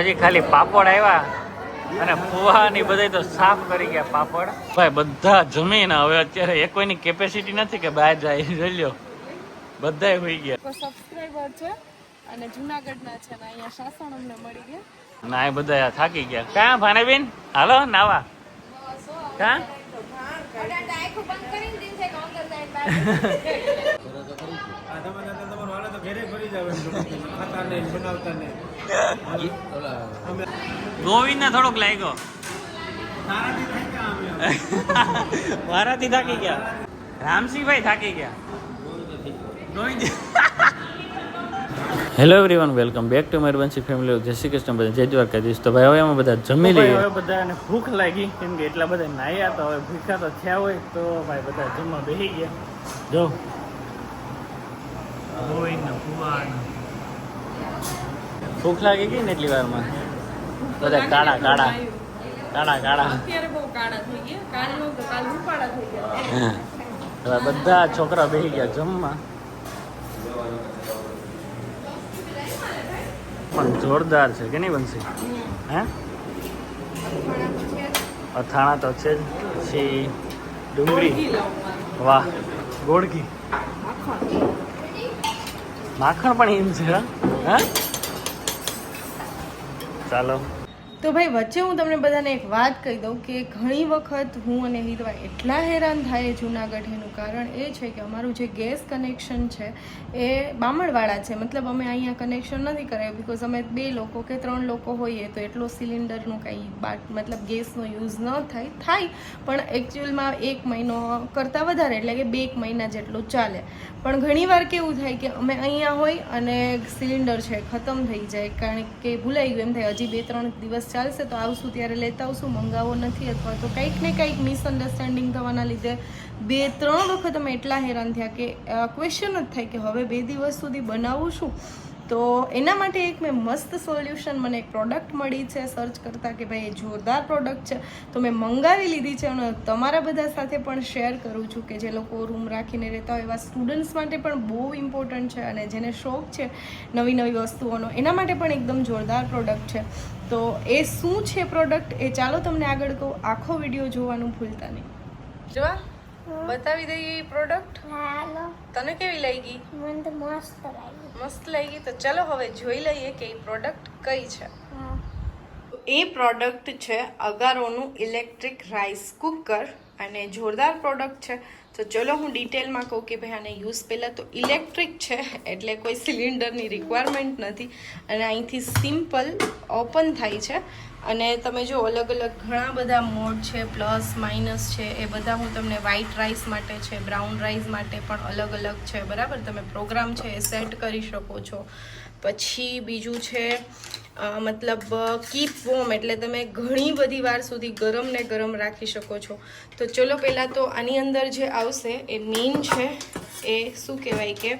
હજી ખાલી પાપડ આવ્યા અને ફુવાની બધા તો સાફ કરી ગયા પાપડ. ભાઈ બધા જમીન હવે અત્યારે એ કોઈની કેપેસિટી નથી કે બહાર જાય. જોઈ લ્યો. બધાય હોઈ ગયા. સબસ્ક્રાઈબર છે અને જુનાગઢના છે અહીંયા સાસણ અમને મળી ગયા. ના એ બધા થાકી ગયા. કા ભાનેબેન? હાલો નાવા. કા ગોવિંદ ને થોડોક લાગ્યો. મારાથી થાકી ગયા? રામસિંહભાઈ થાકી ગયા? Govind hello everyone welcome back to મારી વંશી ફેમિલી જય શ્રી કૃષ્ણ બધા જય દ્વારકાધીશ. તો ભાઈ હવે અમે બધા જમી લઈએ. હવે બધાને ભૂખ લાગી કેમ કે એટલા બધા નાયા તો હવે ભૂખા તો થયા હોય તો ભાઈ બધા જમવા બેસી ગયા. જો. ભૂખ લાગી ગઈ ને એટલી વારમાં? બધા કાળા કાળા. કાળા કાળા. અત્યારે બહુ કાળા થઈ ગયા. કાલ નો કાલ રૂપાળા થઈ ગયા. બધા છોકરા બેસી ગયા જમવા. પણ જોરદાર છે કે નહીં બનશે હે? અથાણા તો છે જ. પછી ડુંગળી. વાહ ગોળકી. માખણ પણ એમ છે? હા ચાલો તો ભાઈ, વચ્ચે હું તમને બધાને એક વાત કહી દઉં કે ઘણી વખત હું અને હિતવા એટલા હેરાન થાય જુનાગઢ એનું કારણ એ છે કે અમારું જે ગેસ કનેક્શન છે એ બામણવાળા છે. મતલબ અમે અહીંયા કનેક્શન નથી કરાયું બીકોઝ અમે બે લોકો કે ત્રણ લોકો હોઈએ તો એટલો સિલિન્ડરનું કંઈ મતલબ ગેસનો યુઝ ન થાય થાય. પણ એકચ્યુઅલમાં એક મહિનો કરતાં વધારે, એટલે કે બે એક મહિના જેટલું ચાલે. પણ ઘણીવાર કેવું થાય કે અમે અહીંયા હોય અને સિલિન્ડર છે ખતમ થઈ જાય, કારણ કે ભૂલાઈ ગયું. એમ થાય હજી બે ત્રણ દિવસ ચાલશે તો આવશું ત્યારે લેતા આવશું, મંગાવો નથી અથવા તો કંઈક ને કંઈક મિસઅન્ડરસ્ટેન્ડિંગ થવાના લીધે બે, ત્રણ વખત અમે એટલા હેરાન થયા કે ક્વેશ્ચન જ થાય કે હવે બે દિવસ સુધી બનાવું શું તો એના માટે એક મેં મસ્ત સોલ્યુશન મને એક પ્રોડક્ટ મળી છે સર્ચ કરતાં કે ભાઈ એ જોરદાર પ્રોડક્ટ છે. તો મેં મંગાવી લીધી છે અને તમારા બધા સાથે પણ શેર કરું છું કે જે લોકો રૂમ રાખીને રહેતા હોય એવા સ્ટુડન્ટ્સ માટે પણ બહુ ઇમ્પોર્ટન્ટ છે અને જેને શોખ છે નવી નવી વસ્તુઓનો એના માટે પણ એકદમ જોરદાર પ્રોડક્ટ છે. તો એ શું છે પ્રોડક્ટ એ ચાલો તમને આગળ કહું. આખો વીડિયો જોવાનું ભૂલતા નહીં. જોવા? બતાવી દઈએ એ પ્રોડક્ટ તને કેવી લાગી? મને તો મસ્ત લાગ્યું મસ્ત લાગી તો ચલો હવે જોઈ લઈએ કે એ પ્રોડક્ટ કઈ છે. હા. એ પ્રોડક્ટ છે અગારોનું ઇલેક્ટ્રિક રાઈસ કુકર અને જોરદાર પ્રોડક્ટ છે. તો ચલો હું ડિટેલમાં કહું કે ભાઈ આને યુઝ પહેલાં તો ઇલેક્ટ્રિક છે એટલે કોઈ સિલિન્ડરની રિક્વાયરમેન્ટ નથી. અને અહીંથી સિમ્પલ ઓપન થાય છે. અને તમે જો અલગ અલગ ઘણા બધા મોડ છે, પ્લસ, માઇનસ છે, એ બધા હું તમને વ્હાઈટ રાઈસ માટે છે બ્રાઉન રાઈસ માટે પણ અલગ અલગ છે, બરાબર? તમે પ્રોગ્રામ છે એ સેટ કરી શકો છો. પછી બીજું છે મતલબ કીપ વોમ એટલે તમે ઘણી બધી વાર સુધી ગરમ ને ગરમ રાખી શકો છો. તો ચલો પહેલાં તો આની અંદર જે આવશે એ મેઇન છે એ શું કહેવાય કે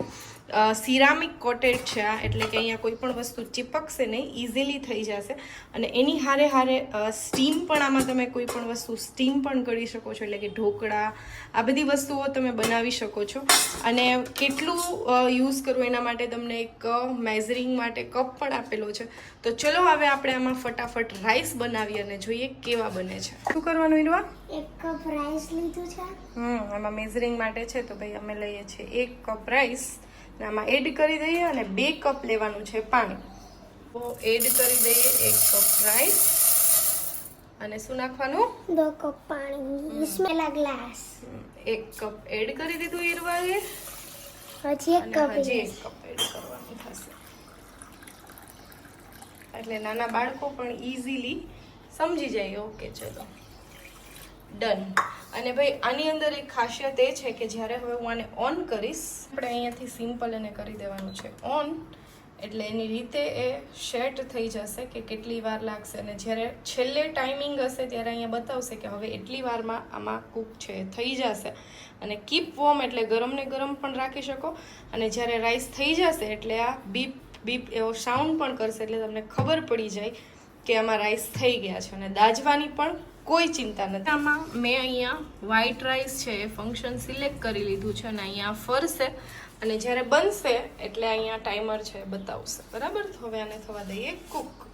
સિરામિક કોટેડ છે આ એટલે કે અહીંયા કોઈ પણ વસ્તુ ચીપકશે નહીં ઇઝીલી થઈ જશે. અને એની હારે હારે સ્ટીમ પણ આમાં તમે કોઈ પણ વસ્તુ સ્ટીમ પણ કરી શકો છો એટલે કે ઢોકળા આ બધી વસ્તુઓ તમે બનાવી શકો છો. અને કેટલું યુઝ કરવું એના માટે તમને એક મેઝરિંગ માટે કપ પણ આપેલો છે. તો ચલો હવે આપણે આમાં ફટાફટ રાઈસ બનાવીએ અને જોઈએ કેવા બને છે. શું કરવાનું ઈરવા? એક કપ રાઈસ લીધું છે. હમ આમાં મેઝરિંગ માટે છે તો ભાઈ અમે લઈએ છીએ એક કપ રાઈસ આમાં એડ કરી દઈએ અને બે કપ લેવાનું છે પાણી. તો એડ કરી દઈએ એક કપ રાઈસ અને શું નાખવાનું? દો કપ પાણી. સ્મેલા ગ્લાસ એક કપ એડ કરી દીધું ઈરવાએ. હજી એક કપ હજી એક કપ એડ કરવાનું થશે. એટલે નાના બાળકો પણ ઇઝીલી સમજી જાય. ઓકે ચલો. ડન અને ભાઈ, આની અંદર એક ખાસિયત એ છે કે જ્યારે હવે હું આને ઓન કરીશ, આપણે અહીંયાથી સિમ્પલ એને કરી દેવાનું છે. ઓન એટલે એની રીતે એ શેટ થઈ જશે કે કેટલી વાર લાગશે. અને જ્યારે છેલ્લે ટાઈમિંગ હશે ત્યારે અહીંયા બતાવશે કે હવે એટલી વારમાં આમાં કૂક છે થઈ જશે. અને કીપ વોર્મ એટલે ગરમ ને ગરમ પણ રાખી શકો. અને જ્યારે રાઈસ થઈ જશે એટલે આ બીપ બીપ એવો સાઉન્ડ પણ કરશે એટલે તમને ખબર પડી જાય કે આમાં રાઈસ થઈ ગયા છે. અને દાજવાની પણ કોઈ ચિંતા નથી. આમાં મેં અહીંયા વ્હાઈટ રાઈસ છે એ ફંક્શન સિલેક્ટ કરી લીધું છે અને અહીંયા ફરશે. અને જ્યારે બનશે એટલે અહીંયા ટાઈમર છે બતાવશે. બરાબર? હવે આને થવા દઈએ કુક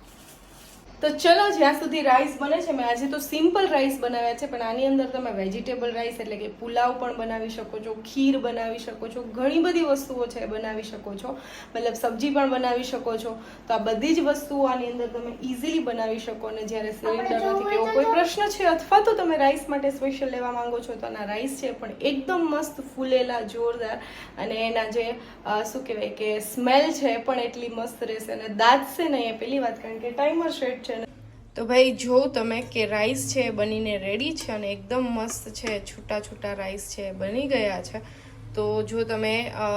તો ચલો જ્યાં સુધી રાઈસ બને છે મેં આજે તો સિમ્પલ રાઈસ બનાવ્યા છે પણ આની અંદર તમે વેજીટેબલ રાઈસ એટલે કે પુલાવ પણ બનાવી શકો છો ખીર બનાવી શકો છો ઘણી બધી વસ્તુઓ છે બનાવી શકો છો. મતલબ સબ્જી પણ બનાવી શકો છો. તો આ બધી જ વસ્તુઓ આની અંદર તમે ઇઝીલી બનાવી શકો અને જ્યારે સિલિન્ડર નથી કે એવો કોઈ પ્રશ્ન છે અથવા તો તમે રાઈસ માટે સ્પેશિયલ લેવા માંગો છો તો આના રાઈસ છે પણ એકદમ મસ્ત ફૂલેલા જોરદાર અને એના જે શું કહેવાય કે સ્મેલ છે એ પણ એટલી મસ્ત રહેશે. અને દાદશે નહીં એ પહેલી વાત કારણ કે ટાઈમર ને તો ભાઈ, જો તમે કે રાઈસ છે એ બનીને રેડી છે અને એકદમ મસ્ત છે, છૂટા છૂટા રાઈસ છે એ બની ગયા છે, તો જો તમે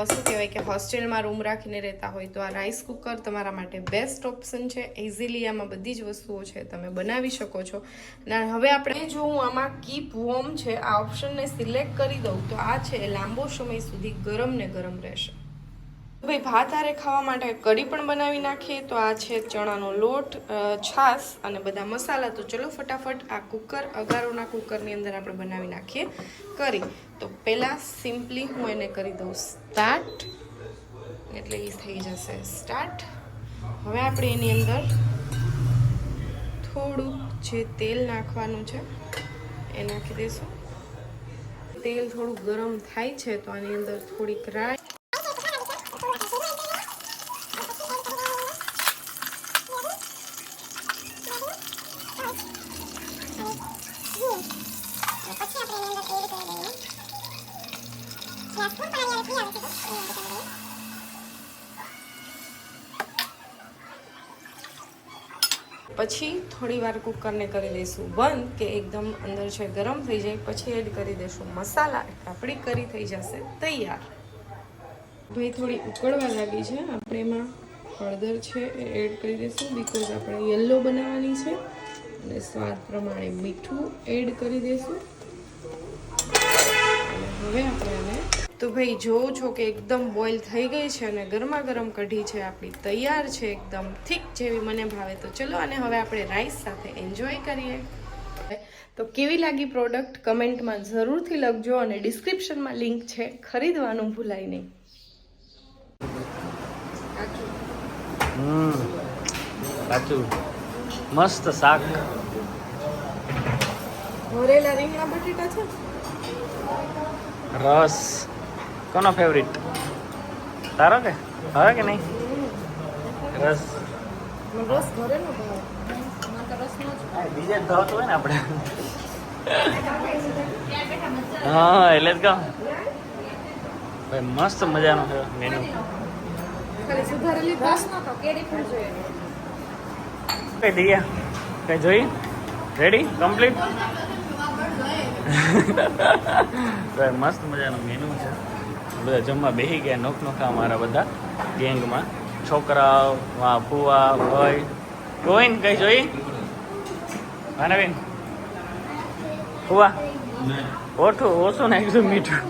શું કહેવાય કે હોસ્ટેલમાં રૂમ રાખીને રહેતા હોય તો આ રાઈસ કુકર તમારા માટે બેસ્ટ ઓપ્શન છે. ઇઝીલી આમાં બધી જ વસ્તુઓ છે, તમે બનાવી શકો છો. અને હવે આપણે જો હું આમાં કીપ વોર્મ છે, આ ઓપ્શનને સિલેક્ટ કરી દઉં તો આ છે લાંબો સમય સુધી ગરમ ને ગરમ રહેશે. ભાઈ, ભાત હારે ખાવા માટે કઢી પણ બનાવી નાખીએ. તો આ છે ચણાનો લોટ છાશ અને બધા મસાલા. તો ચલો ફટાફટ આ કુકર, અગારોના કુકરની અંદર આપણે બનાવી નાખીએ કરી. તો પહેલાં સિમ્પલી હું એને કરી દઉં સ્ટાર્ટ. એટલે એ થઈ જશે સ્ટાર્ટ. હવે આપણે એની અંદર થોડુંક જે તેલ નાખવાનું છે, એ નાખી દઈશું તેલ થોડું ગરમ થાય છે, તો આની અંદર થોડીક રાઈ પછી થોડી વાર કુકરને કરી દઈશું બંધ, કે એકદમ અંદર છે ગરમ થઈ જાય, પછી એડ કરી દઈશું મસાલા. એટલે આપણી કરી થઈ જશે તૈયાર. ભાઈ થોડી ઉકળવા લાગી છે. આપણે એમાં હળદર છે એ એડ કરી દઈશું બીકોઝ આપણે યલો બનાવવાની છે. અને સ્વાદ પ્રમાણે મીઠું એડ કરી દઈશું હવે આપણે તો ભાઈ જોવો છો કે એકદમ બોઇલ થઈ ગઈ છે અને ગરમા ગરમ કઢી છે. આપણી તૈયાર છે એકદમ થીક જેવી મને ભાવે. તો ચલો અને હવે આપણે રાઈસ સાથે એન્જોય કરીએ. તો કેવી લાગી પ્રોડક્ટ કમેન્ટમાં જરૂરથી લખજો અને ડિસ્ક્રિપ્શનમાં લિંક છે. ખરીદવાનું ભૂલાય નહીં. હમ મસ્ત શાક. ભરેલા રીંગણા બટેટા છે? રસ. કોનો ફેવરિટ તારો કે? હવે કે નહીં? રસ. રસ ઘરે નો બીજે હોય ને આપણે. હા એટલે જ કહું. ભાઈ મસ્ત મજાનું છે મેનુ કઈ દિયા કઈ જોઈ રેડી કમ્પ્લીટ ભાઈ મસ્ત મજાનું મેનુ છે. બધા જમવા બેસી ગયા નોખ નોખા મારા બધા ગેંગમાં. છોકરાઓ વા ફુવા, ભાઈ. કોઈ ને કઈ જોઈ? ભાનાબેન ફુવા? ઓછું ઓછું નાખ્યું મીઠું.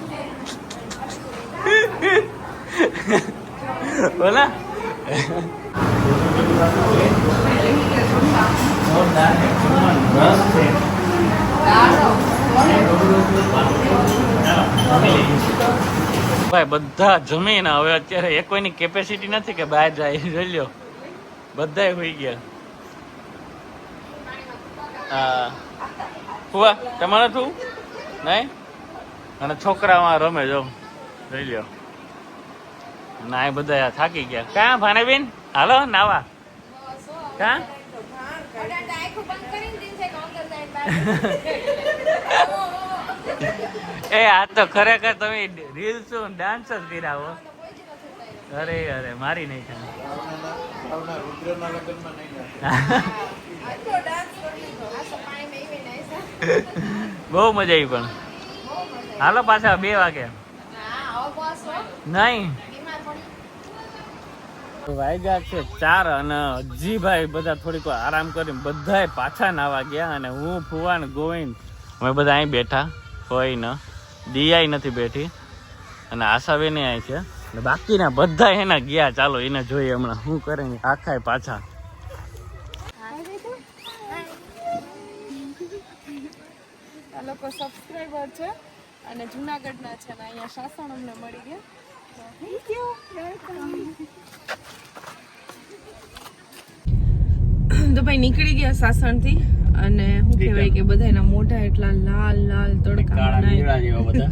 બોલા. ભાઈ બધા જમીને હવે અત્યારે એ કોઈની કેપેસિટી નથી કે બહાર જાય. જોઈ લ્યો. બધાય હોઈ ગયા. હા. ફુવા તમારે તું નહીં? અને છોકરામાં રમે જો જોઈ લ્યો. ના એ બધા થાકી ગયા. ક્યાં ભાનેબેન? હાલો નાવા. કાં એ, આ તો ખરેખર તમે રીલ્સ ડાન્સ જ કર્યા અરે અરે, મારી નહીં બહુ મજા આવી પણ. હાલો પાછા બે વાગે. નહીં. વાગ્યા છે ચાર અને હજીભાઈ બધા થોડીક આરામ કરીને બધા પાછા નાવા ગયા અને હું, ફુવાન, ગોવિંદ, અમે બધા અહીં બેઠા. કોઈ ન. દિયાય નથી બેઠી. અને આશાબેન અહીં છે. અને બાકીના બધા એના ગયા. ચાલો એને જોઈએ હમણાં શું કરે ને. આખાય પાછા. છે અને જુનાગઢના અહીંયા મળી ગયા. તો ભાઈ નીકળી ગયા સાસણથી. અને શું કહેવાય કે બધાના મોઢા એટલા લાલ લાલ તડકા બધા.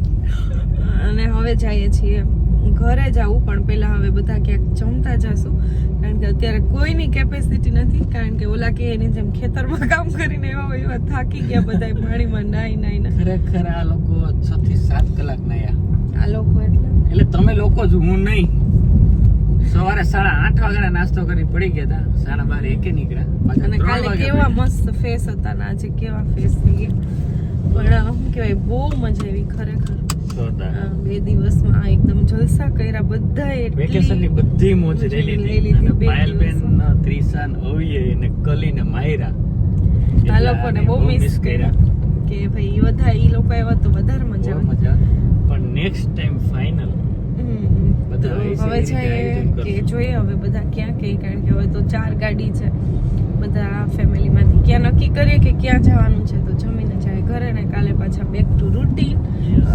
અને હવે જઈએ છીએ ઘરે જવું પણ પહેલા હવે બધા ક્યાંક જમતા જશું કારણ કે અત્યારે કોઈની કેપેસિટી નથી કારણ કે ઓલા કે એની જેમ ખેતરમાં કામ કરીને એવા એવા થાકી ગયા બધા પાણીમાં નાઈ નાઈ ના ખરેખર આ લોકો છ થી સાત કલાક નાયા. આ લોકો એટલે એટલે તમે લોકો જ હું નહીં. સવારે સાડા આઠ વાગ્યા નાસ્તો કરી પડી ગયા હતા સાડા બાર એકે નીકળ્યા. અને કાલે કેવા મસ્ત ફેસ હતા ને આજે કેવા ફેસ થઈ ગયા પણ શું કહેવાય બહુ મજા આવી ખરેખર. બે દિવસમાં એકદમ જલસા કર્યા બધા વેકેશનની બધી મોજ લઈ લઈ લીધી પાયલબેન ત્રિશાન અવિય અને કલી ને માયરા આ લોકોને બહુ મિસ કર્યા. કે ભાઈ બધા ઈ લોકો આવ્યા તો વધારે મજા મજા પણ નેક્સ્ટ ટાઈમ ફાઇનલ હમ. તો હવે છે કે જોઈએ હવે બધા ક્યાં કે કારણ કે હવે તો ચાર ગાડી છે. બધા ફેમિલીમાંથી ક્યાં નક્કી કરીએ કે ક્યાં જવાનું છે તો જમીને જાય ઘરે ને કાલે પાછા બેક ટુ રૂટીન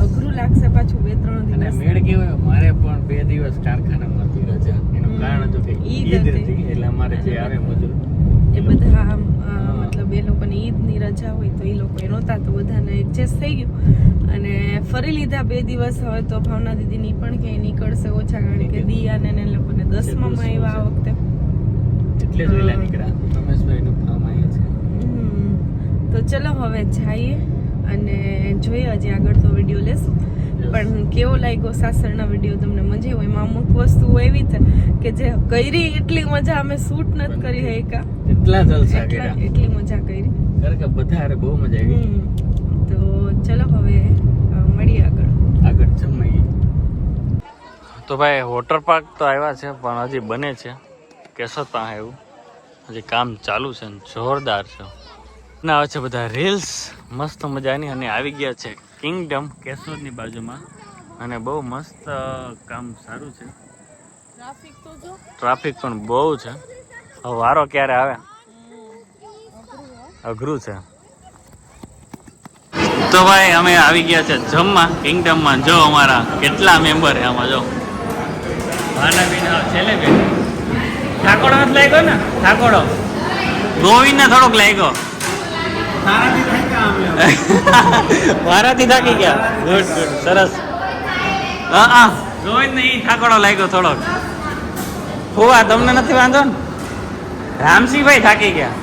અઘરું લાગશે પાછું બે ત્રણ અને દિવસ. મેળ કેવાય મારે પણ બે દિવસ કારખાનામાં હતી રજા. એનું કારણ હતું કે ઈદ હતી. એટલે અમારે જે આવે મજૂર. બધા મતલબ એ લોકોની ઈદની રજા હોય તો એ લોકો નહોતા તો બધાને એડજસ્ટ થઈ ગયું. અને ફરી લીધા બે દિવસ હવે તો ભાવના દીદીની પણ કે નીકળશે ઓછા કારણ કે દિયાને ને એ લોકોને દસમામાં આવ્યા આ વખતે. એટલે જ વહેલા નીકળ્યા. રમેશભાઈનું ફાર્મ અહીંયા છે. તો ચલો હવે જઈએ અને જોઈએ હજી આગળ તો વીડિયો લેશું. પણ કેવો લાગ્યો સાસરના વીડિયો તમને? મજા આવ્યો એમાં અમુક વસ્તુઓ એવી છે કે જે કરી એટલી મજા અમે શૂટ નથી કરી શક્યા એટલા જલસા કર્યા. એટલી મજા કરી. કે બધા બહુ મજા આવી. તો ચલો હવે મળીએ આગળ. આગળ જમાઈ તો ભાઈ વોટર પાર્ક તો આવ્યા છે પણ હજી બને છે. કેશોદ પાસે એવું હજી કામ ચાલુ છે ને જોરદાર છે. ના આવે છે બધા રીલ્સ મસ્ત મજાની અને આવી ગયા છે. કિંગડમ કેશોદની બાજુમાં. અને બહુ મસ્ત કામ સારું છે. ટ્રાફિક ટ્રાફિક પણ બહુ છે. હવે વારો ક્યારે આવે? અઘરું છે. તો ભાઈ અમે આવી ગયા છે જમવા કિંગડમમાં જો અમારા કેટલા મેમ્બર છે આમાં જો. ઠાકોડો જ લાગ્યો ને? ઠાકોડો ગોવિંદ ને થોડોક લાગ્યો. મારાથી થાકી ગયા. ગુડ ગુડ સરસ. હા હા. જોઈ નહીં થાકડો લાગ્યો થોડોક. ફુવા તમને નથી વાંધો ને? રામસિંહભાઈ થાકી ગયા.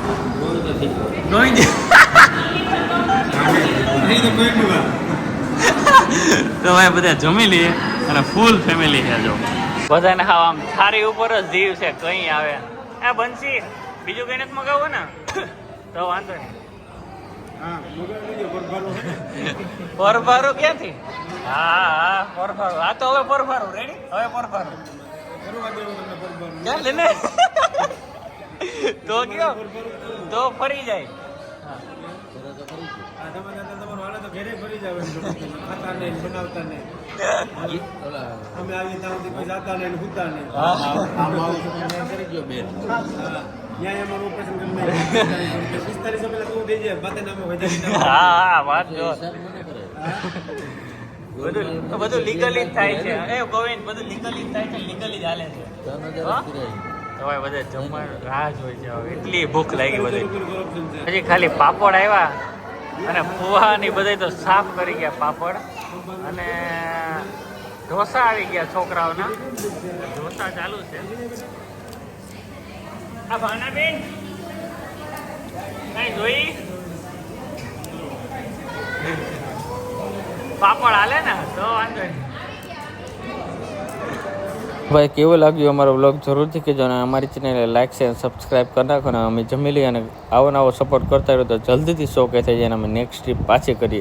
તો ભાઈ બધા જમી લઈએ અને ફૂલ ફેમિલી છે જો. બધાને હા આમ થારી ઉપર જ જીવ છે કઈ આવે. એ બનશી બીજું કઈ નથી મગાવવું ને? તો વાંધો નહીં. પરભારું ક્યાંથી? હા હા પરભારું આ તો હવે પરભારું રેડી હવે પરભારું ચાલ ને? તો કયો? તો ફરી જાય. અમે આવી ત્યાં સુધી કોઈ જાતા નહીં ને હુતા નહીં હા હા ત્યાં અમારું ઓપરેશન કરી પિસ્તાલીસો પેલા તું થઈ જાય બાતે નામે વધારી હા હા વાત જો. બધું બધું લીગલી જ થાય છે. એ ગોવિંદ બધું લીગલી જ થાય છે લીગલી જ હાલે છે. હો? તો જમવા રાહ જ હોય છે હવે. એટલી ભૂખ લાગી બધી હજી ખાલી પાપડ આવ્યા અને ફુવાની બધા તો સાફ કરી ગયા પાપડ. અને ઢોસા આવી ગયા છોકરાઓના. ઢોસા ચાલુ છે. ભાઈ, કેવો લાગ્યો અમારો બ્લોગ જરૂરથી કહેજો અને અમારી ચેનલને લાઈક શેર સબસ્ક્રાઈબ કરી નાખો અને અમે જમી લઈએ અને આવો નવો સપોર્ટ કરતા રહ્યો તો જલ્દીથી શો કે થઈ જાય અને અમે નેક્સ્ટ ટ્રીપ પાછી કરીએ.